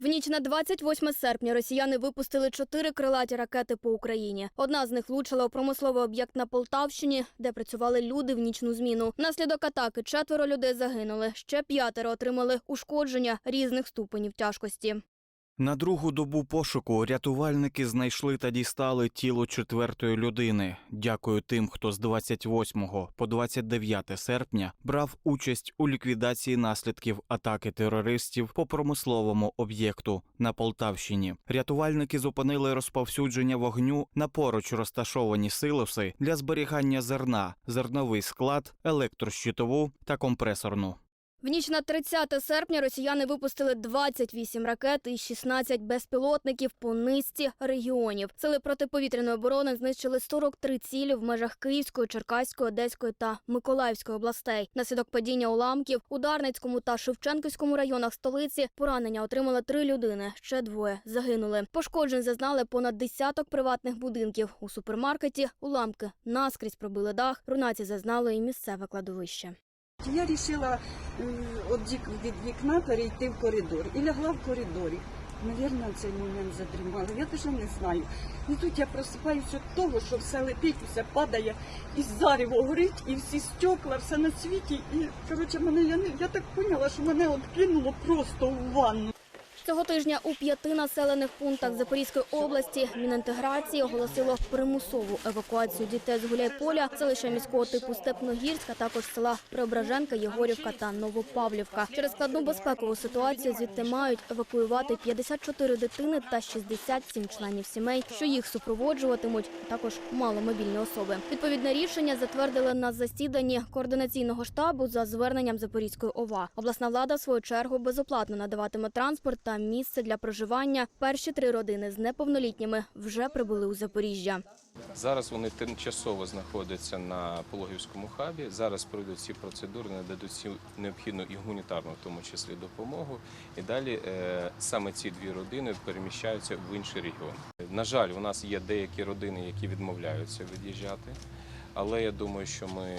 В ніч на 28 серпня росіяни випустили чотири крилаті ракети по Україні. Одна з них влучила у промисловий об'єкт на Полтавщині, де працювали люди в нічну зміну. Наслідок атаки четверо людей загинули. Ще п'ятеро отримали ушкодження різних ступенів тяжкості. На другу добу пошуку рятувальники знайшли та дістали тіло четвертої людини. Дякую тим, хто з 28 по 29 серпня брав участь у ліквідації наслідків атаки терористів по промисловому об'єкту на Полтавщині. Рятувальники зупинили розповсюдження вогню на поруч розташовані силоси для зберігання зерна, зерновий склад, електрощитову та компресорну. В ніч на 30 серпня росіяни випустили 28 ракет і 16 безпілотників по низці регіонів. Сили протиповітряної оборони знищили 43 цілі в межах Київської, Черкаської, Одеської та Миколаївської областей. Наслідок падіння уламків у Дарницькому та Шевченківському районах столиці поранення отримали три людини. Ще двоє загинули. Пошкоджень зазнали понад десяток приватних будинків. У супермаркеті уламки наскрізь пробили дах. Руйнації зазнало і місцеве кладовище. Я вирішила від вікна перейти в коридор і лягла в коридорі. Навірно, в цей момент задрімала. Я теж не знаю. І тут я просипаюся від того, що все летить, все падає, і зарево горить, і всі стекла, все на світі. І коротше, мене я я так поняла, що мене от кинуло просто в ванну. Цього тижня у п'яти населених пунктах Запорізької області Мінінтеграції оголосило примусову евакуацію дітей з Гуляйполя, селища міського типу Степногірськ, а також села Преображенка, Єгорівка та Новопавлівка. Через складну безпекову ситуацію звідти мають евакуювати 54 дитини та 67 членів сімей, що їх супроводжуватимуть, також маломобільні особи. Відповідне рішення затвердили на засіданні координаційного штабу за зверненням Запорізької ОВА. Обласна влада в свою чергу безоплатно надаватиме транспорт та місце для проживання. Перші три родини з неповнолітніми вже прибули у Запоріжжя. Зараз вони тимчасово знаходяться на пологівському хабі. Зараз пройдуть всі процедури, нададуть всю необхідну і гуманітарну, в тому числі допомогу. І далі е, саме ці дві родини переміщаються в інший регіон. На жаль, у нас є деякі родини, які відмовляються від'їжджати. Але я думаю, що ми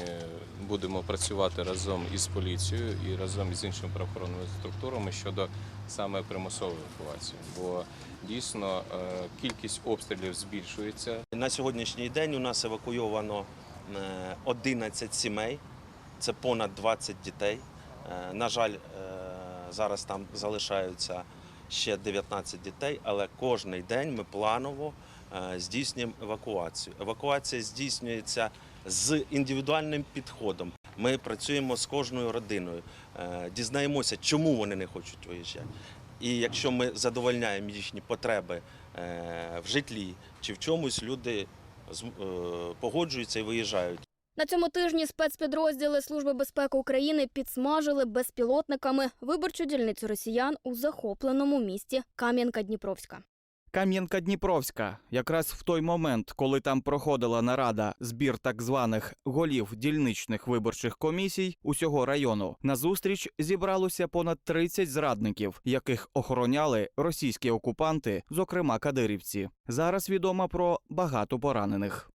будемо працювати разом із поліцією і разом із іншими правоохоронними структурами щодо саме примусової евакуації. Бо дійсно е, кількість обстрілів збільшується. На сьогоднішній день у нас евакуйовано е, 11 сімей, це понад 20 дітей. Е, На жаль, е, зараз там залишаються ще 19 дітей, але кожний день ми планово е, здійснюємо евакуацію. Евакуація здійснюється з індивідуальним підходом. Ми працюємо з кожною родиною, е, дізнаємося, чому вони не хочуть виїжджати. І якщо ми задовольняємо їхні потреби е, в житлі чи в чомусь, люди е, погоджуються і виїжджають. На цьому тижні спецпідрозділи Служби безпеки України підсмажили безпілотниками виборчу дільницю росіян у захопленому місті Кам'янка Дніпровська, якраз в той момент, коли там проходила нарада збір так званих голів дільничних виборчих комісій усього району, на зустріч зібралося понад 30 зрадників, яких охороняли російські окупанти, зокрема кадирівці. Зараз відомо про багато поранених.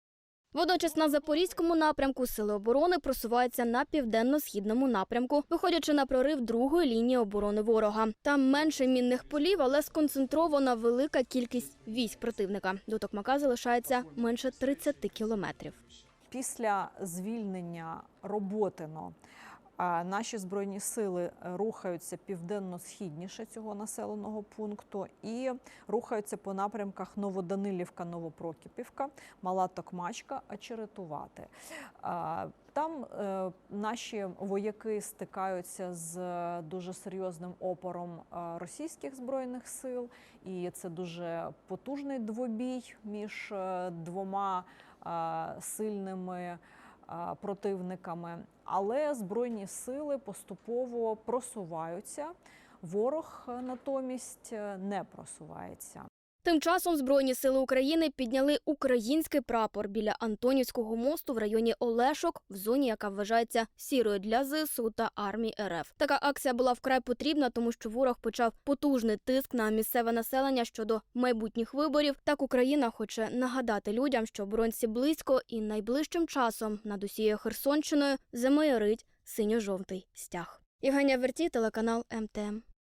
Водночас на запорізькому напрямку сили оборони просуваються на південно-східному напрямку, виходячи на прорив другої лінії оборони ворога. Там менше мінних полів, але сконцентрована велика кількість військ противника. До Токмака залишається менше 30 кілометрів. Після звільнення Роботино наші збройні сили е, рухаються південно-східніше цього населеного пункту і рухаються по напрямках Новоданилівка, Новопрокіпівка, Мала Токмачка, Очеретувати. Там е, наші вояки стикаються з е, дуже серйозним опором російських збройних сил, і це дуже потужний двобій між двома сильними противниками, але збройні сили поступово просуваються. Ворог е, натомість е, не просувається. Тим часом Збройні сили України підняли український прапор біля Антонівського мосту в районі Олешок, в зоні, яка вважається сірою для ЗСУ та армії РФ. Така акція була вкрай потрібна, тому що ворог почав потужний тиск на місцеве населення щодо майбутніх виборів. Так Україна хоче нагадати людям, що оборонці близько і найближчим часом над усією Херсонщиною замайорить синьо-жовтий стяг. Євгенія Верті, телеканал МТМ.